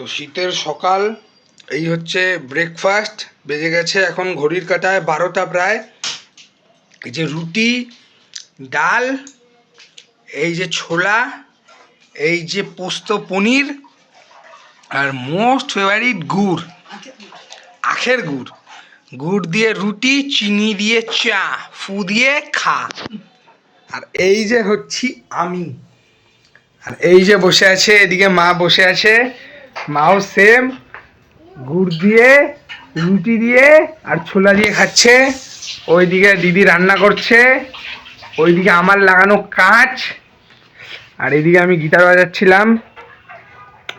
তো শীতের সকাল, এই হচ্ছে ব্রেকফাস্ট বেজে গেছে এখন ঘড়ির কাঁটায় বারোটা প্রায়। এই যে রুটি, ডাল, এই যে ছোলা, এই যে পোস্ত পনির, আর মোস্ট ফেভারিট গুড়। আখের গুড়। গুড় দিয়ে রুটি, চিনি দিয়ে চা, ফু দিয়ে খা। আর এই যে হচ্ছি আমি। আর এই যে বসে আছে, এদিকে মা বসে আছে। মাও সেম গুড় দিয়ে রুটি দিয়ে আর ছোলা দিয়ে খাচ্ছে। ওইদিকে দিদি রান্না করছে ওইদিকে আমার লাগানো কাঁচ আর এদিকে আমি গিটার বাজাচ্ছিলাম।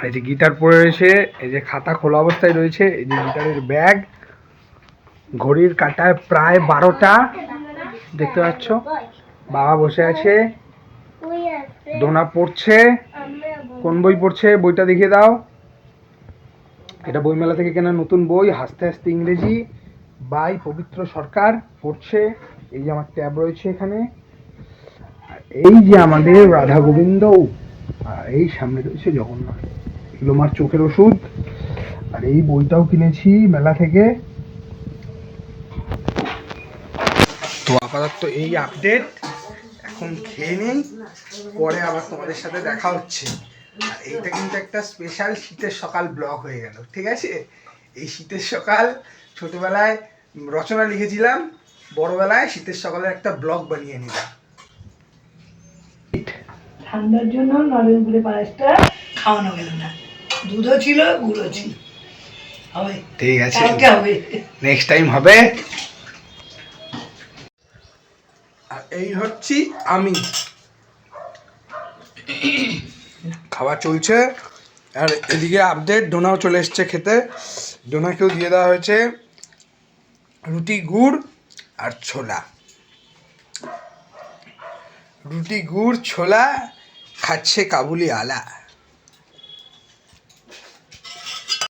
এই যে গিটার পরে রয়েছে এই যে খাতা খোলা অবস্থায় রয়েছে এই যে গিটারের ব্যাগ। ঘড়ির কাঁটায় প্রায় বারোটা দেখতে পাচ্ছ? বাবা বসে আছে। দোনা পড়ছে কোন বই পড়ছে বইটা দেখিয়ে দাও। এটা বইমেলা থেকে কেনা নতুন বই, হাসতে হাসতে ইংরেজি বাই পবিত্র সরকার, পড়ছে। এই যে আমার ট্যাব রয়েছে এখানে। এই যে আমাদের রাধা গোবিন্দ, আর এই সামনে রয়েছে জগন্নাথ। এগুলো আমার চোখের ওষুধ। আর এই বইটাও কিনেছি মেলা থেকে। তো আপাতত এই আপডেট এখন খেয়ে নেই, পরে আবার তোমাদের সাথে দেখা হচ্ছে। এইটা কিন্তু একটা স্পেশাল শীতের সকাল ব্লগ হয়ে গেল ঠিক আছে? এই শীতের সকাল ছোটবেলায় রচনা লিখেছিলাম বড়বেলায় শীতের সকালে একটা ব্লগ বানিয়ে নিলাম। ঠান্ডার জন্য নলেন গুড়ে পায়েসটা খাওয়ানো গেল না। দুধও ছিল গুড়ও ছিল। হবে। ঠিক আছে। কালকে হবে। নেক্সট টাইম হবে। আর এই হচ্ছি আমি। খাবার চলছে। আর এদিকে আপডেট ডোনাও চলে এসছে খেতে। ডোনাকেও দিয়ে দেওয়া হয়েছে রুটি, গুড় আর ছোলা। রুটি, গুড়, ছোলা, খাচ্ছে কাবুলি আলা